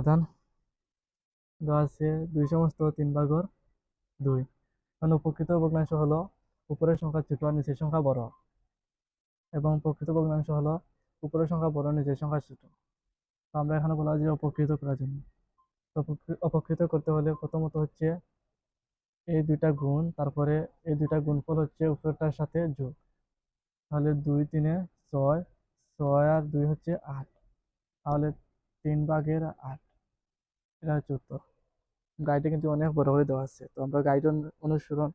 সমাধান। দেওয়া আছে দুই সমস্ত তিন ভাগর দুই। কারণ প্রকৃত ভগ্নাংশ হলো উপরের সংখ্যা ছোট আর নিচের সংখ্যা বড়। এবং প্রকৃত ভগ্নাংশ হলো উপরের সংখ্যা বড় নিচের সংখ্যা ছোট। তো আমরা এখানে বলা যে অপকৃত করার জন্য। অপকৃত করতে হলে প্রথমত হচ্ছে এই দুইটা গুণ, তারপরে এই দুইটা গুণফল হচ্ছে উপরেরটার সাথে যোগ। তাহলে দুই তিনে ছয় ছয় আর দুই হচ্ছে আট। তাহলে তিন ভাগের আট। এটা হচ্ছে উত্তর। গাইডে কিন্তু অনেক বড় করে দেওয়া আছে। তো আমরা গাইড অনুসরণ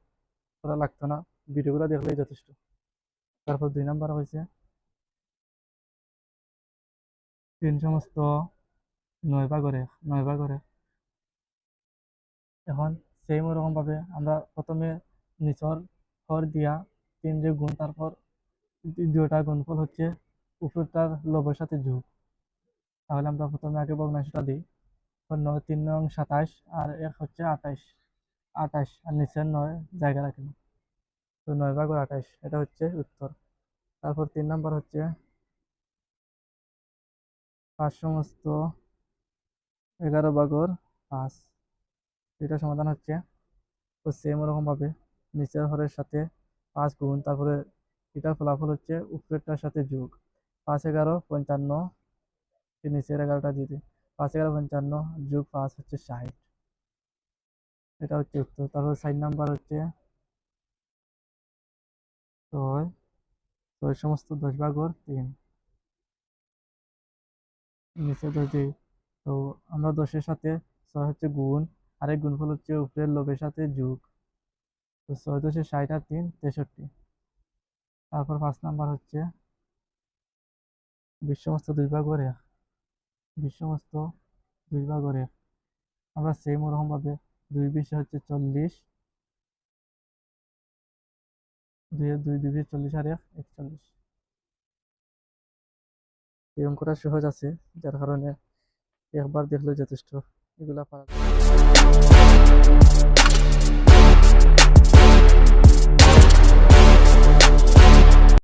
করা লাগতো না। ভিডিওগুলো দেখলেই যথেষ্ট। তারপর দুই নাম্বার হয়েছে। তিন সমস্ত নয় ভাগরে নয় ভাগরে এখন সেই রকম ভাবে আমরা প্রথমে নিচর হর দিয়া তিন যে গুণ, তারপর দুইটা গুণফল হচ্ছে উপরটার লবের সাথে যোগ। তাহলে আমরা প্রথমে আগে ভগ্নাংশটা দিই। নয় তিন নং সাতাশ আর এক হচ্ছে আঠাশ। আঠাশ আর নিচের নয়, জায়গা রাখে না। তো নয় ভাগর আঠাশ, এটা হচ্ছে উত্তর। তারপর তিন নম্বর হচ্ছে পাঁচ সমস্ত এগারো ভাগর পাঁচ। এটা সমাধান হচ্ছে তো সেম ওরকমভাবে নিচের হরের সাথে পাঁচ গুণ, তারপরে এটার ফলাফল হচ্ছে উপরেরটার সাথে যোগ। পাঁচ এগারো, পঞ্চান্ন, নিচের এগারোটা দিই। পাঁচ এগারো পঞ্চান্ন, যোগ পাঁচ হচ্ছে ষাট। এটা হচ্ছে উত্তর। তারপর সাইড নাম্বার হচ্ছে ছয়। ছয় সমস্ত দশ ভাগর তিন। নিচে দশ তো আমরা দশের সাথে ছয় হচ্ছে গুণ, আরেক গুণফল হচ্ছে উপরের লোভের সাথে যোগ। তো ছয় দশে ষাট আর তিন, তেষট্টি। তারপর পাঁচ নাম্বার হচ্ছে বিশ সমস্ত দুই ভাগর এক। বিশ সমস্ত দুই এক আমরা সেম ওরকমভাবে দুই বিশে হচ্ছে চল্লিশ। দুই দুই দুই বিশ চল্লিশ আর এক একচল্লিশ। এই অঙ্কটা সহজ আছে, যার কারণে একবার দেখলে যথেষ্ট। এগুলা পারা।